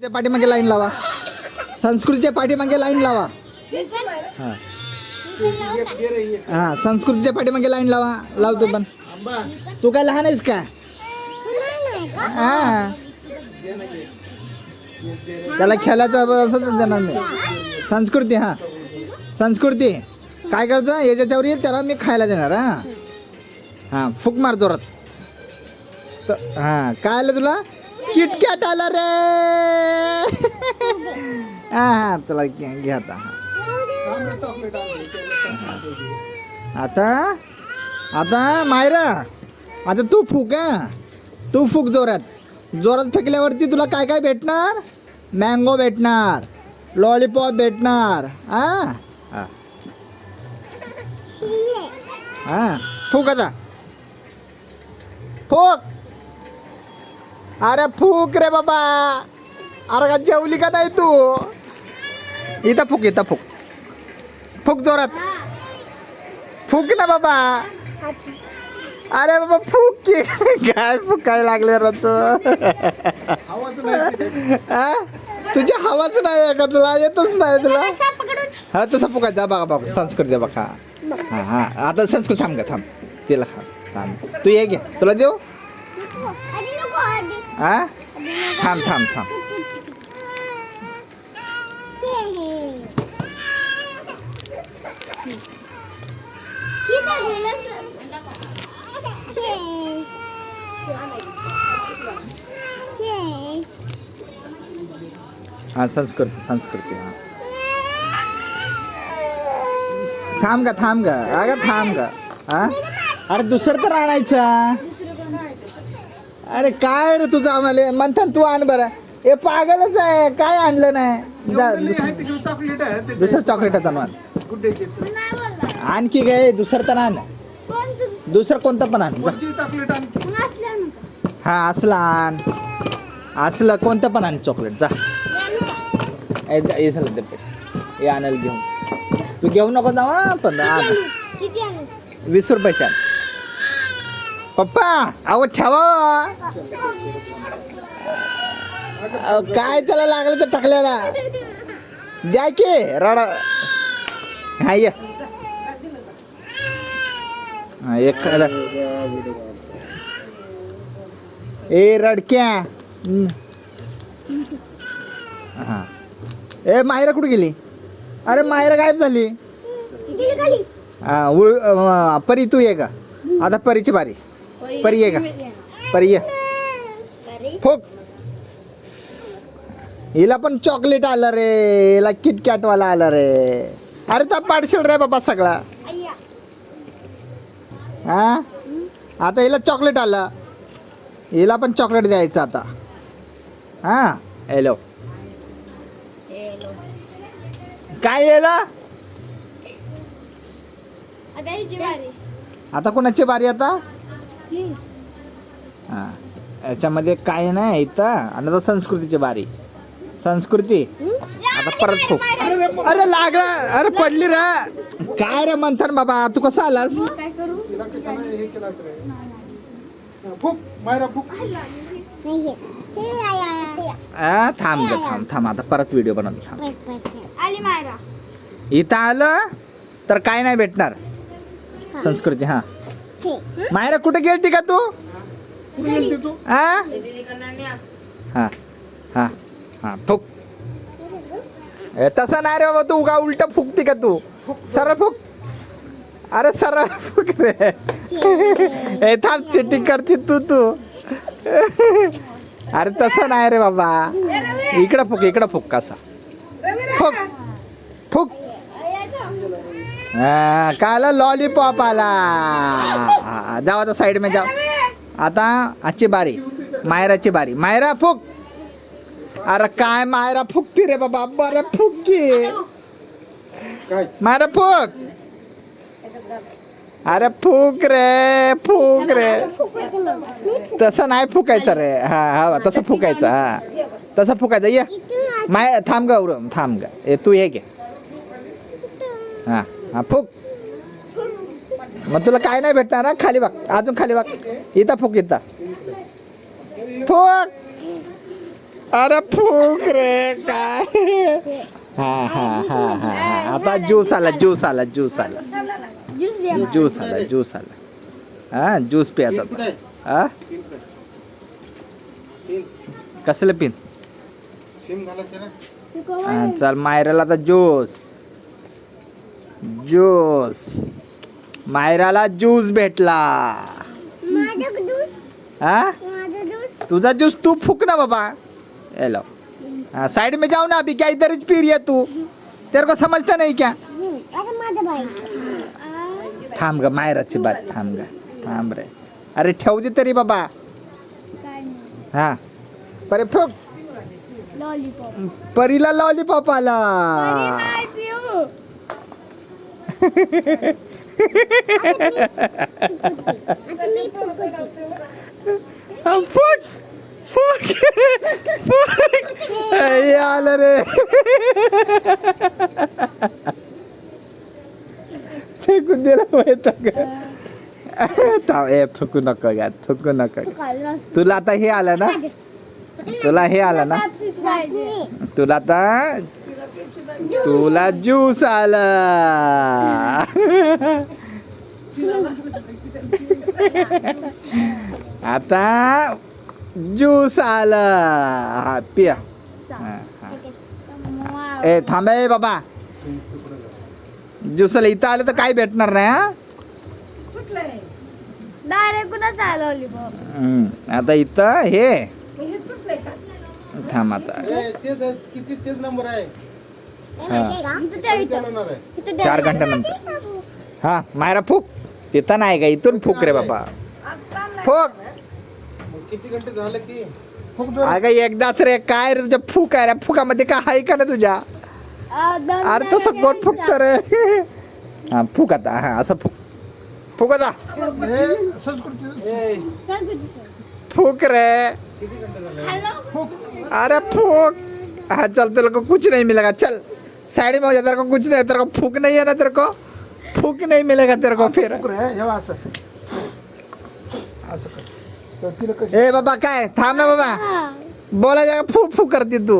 च्या पाठीमागे लाईन लावा. संस्कृतीच्या पाठीमागे लाईन लावा. हा. हा संस्कृतीच्या पाठीमागे लाईन लावा. लावतो पण. तू काय लहान आहेस का? हा. त्याला खेळायचं असंच देणार मी संस्कृती हा. संस्कृती. काय करायचं? याच्यावर येईल त्याला मी खायला देणार हा. हा फुक मार जोरात. हा. काय आलं तुला? किटकॅट आलं रे? हा हा तुला घे घे आता आता आता, मायरा, आता तू फुक, हा। तू फुक जोरात। जोरात फेकल्यावरती तुला काय काय भेटणार? मँगो भेटणार, लॉलीपॉप भेटणार हा हा। हा, फुक आता। फुक। अरे फुक रे बाबा. अरे का जेवली का नाही तू? इथं फुक इथं फुक. फुक जोरात. फुक ना बाबा. अरे बाबा फुक की? काय फुकायला लागले रे तू? हा? तुझ्या हवाच नाही आहे का तुला? येतच नाही तुला? हा तसं फुकायचं बघा बघा संस्कृती बघा हा. हा आता संस्कृत थांब का थांब. तिला खा थांब. तू ये घे. तुला देऊ? हा थांब थांब थांब हा संस्कृती संस्कृती हा। का थांब का अगं थांब का हा? अरे दुसरं तर आणायचा अरे काय रे तुझं आम्हाला? म्हणतात तू आण बरं. हे पागलच आहे. काय आणलं नाही? जा, चॉकलेट आहे दुसरं चॉकलेटाचं आण. आणखी काय दुसरं तर आण. दुसरं? कोणतं पण आण. जा. चॉकलेट आणखी हा असलं आण. असलं कोणतं पण आण चॉकलेट जा. ए, जा, हे झालं ते पैसे. हे आणायला घेऊन. तू घेऊ नको हा, पण आण. वीस रुपयाच्या पप्पा अहो ठेवा. काय त्याला लागलं तर टाकल्याला? द्या की रडा. हा ये. खायला. ए रडक्या. हा. ए मायरा कुठे गेली? अरे मायरा गायब झाली. हा उळ परी तू ये का आता परीची बारी. परी ये का? परी ये फोक. हिला पण चॉकलेट आलं रे. हिला किटकॅट वाला आलं रे. अरे तर पाडशील रे बाबा सगळा. हा? आता हिला चॉकलेट आलं. हिला पण चॉकलेट द्यायचं आता. हा? हॅलो काय येला? आता कोणाची बारी आता? हा. याच्यामध्ये काय नाही इथं. आणि आता संस्कृतीची बारी. संस्कृती. आता परत खूप अरे लाग अरे पडली रे. काय रे मंथन बाबा? तू कसा आलास? तिला कशाला हे केलं तर रे? फुक मायरा फुक आ, थांब ग थांब थांब. आता परत व्हिडिओ बनवतो. थांब. आली मायरा. इथं आलं तर काय नाही भेटणार. संस्कृती हा. मायरा कुठे गेलती का तू? हा? हा हा हा फुक. ए, तसा नाही रे बाबा तू उगा उलट फुकती का तू? सरळ फुक. अरे सरळ फुक रे. ए थांब चिटिंग करते तू तू. अरे तसं नाही रे बाबा. इकडं फुक इकडं फुक कसा. फुक. फुक. हा, लॉलीपॉप आला. जाऊ आता साईड में जाओ आता आजची बारी मायराची बारी. मायरा फुक. अरे काय मायरा फुकती रे बाबा. बरं फुकी मायरा फुक. अरे फुक रे फुक रे. तसं नाही फुकायचं रे. हा हा तसं फुकायचं हा. तसं फुकायचं. ये. माय थांब ग थांब ग. तू ये घे. हा. हा फुक. मग तुला काय नाही भेटणार हा? खाली बघ अजून खाली बघ इथं फुक इथं. फुक. अरे फुक रे काय? हा हा हा हा हा. आता ज्यूस आला ज्यूस आला ज्यूस आला. ज्यूस आला ज्यूस आला. हा ज्यूस प्यायचा. आहे? हा. कसलं पिन? ना. हा, चल मायराला आता ज्यूस. ज्यूस. मायराला ज्यूस भेटला. हा? तुझा ज्यूस तू फूक ना बाबा. हेलो हाँ साइड में जाओ ना अभी क्या इधर पी रही है तू? तेरे को समझता नहीं क्या? थांब ग मायराची बात थांब ग थांब रे. अरे ठेव दे तरी बाबा. हा. परे फुक. लॉलीपॉप परीला लॉलीपॉप आला. आता मी फुकते हा, फुक फुक फुक हे आलं रे फेकून दिला माहीत थांब ए थुकू नको घ्या थुकू नको तू खाल्लं असतं. तुला आता हे आलं ना तुला ज्यूस आला. आता ज्यूस आला. हा पिया. ए थांबे बाबा. ज्यूसला इथं आलं तर काय भेटणार नाही हा? डायरेक्ट आता इथं हे. थांब आता. किती तेच नंबर आहे? चार. घंट्यानंतर हा, मायरा फूक. तिथं नाही का? इथून फूक रे बाबा फूक. किती घंटे की अगं, एकदाच रे, काय रे तुझ्या फूक आहे रे? फुकामध्ये काय आहे का ना तुझ्या? अरे, तसं फुकत रे. हा, फुक आता. हा, असं फुक. फुक आता. फूक रे. घंटे अरे, फूक. हाँ चल तेरे कुछ नहीं मिलेगा चल. साइड में हो जा तेरे को कुछ नहीं तेरे को फूक नहीं है ना तेरे को? फूक नहीं मिलेगा तेरे को फिर। फुक हे ए बाबा काय थांब ना बाबा. बोला जागा फू फू करते तू।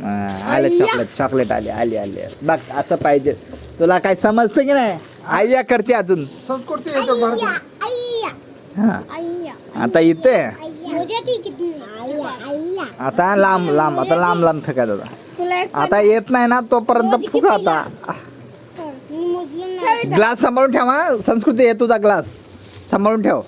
आले चॉकलेट चॉकलेट आले आली आली। बघ असं पाहिजे। तुला काय समजतं की नाही? आय्या करते अजून। संस्कृती येतो भारतात आय्या, हा आता इथे आय्या. मुझे ती किती आय्या, आय्या. आता लांब लांब आता लांब लांब तुला एक आता येत नाही ना तोपर्यंत फुक आता. ग्लास सांभाळून ठेवा संस्कृती आहे तुझा ग्लास. सांभाळून ठेव.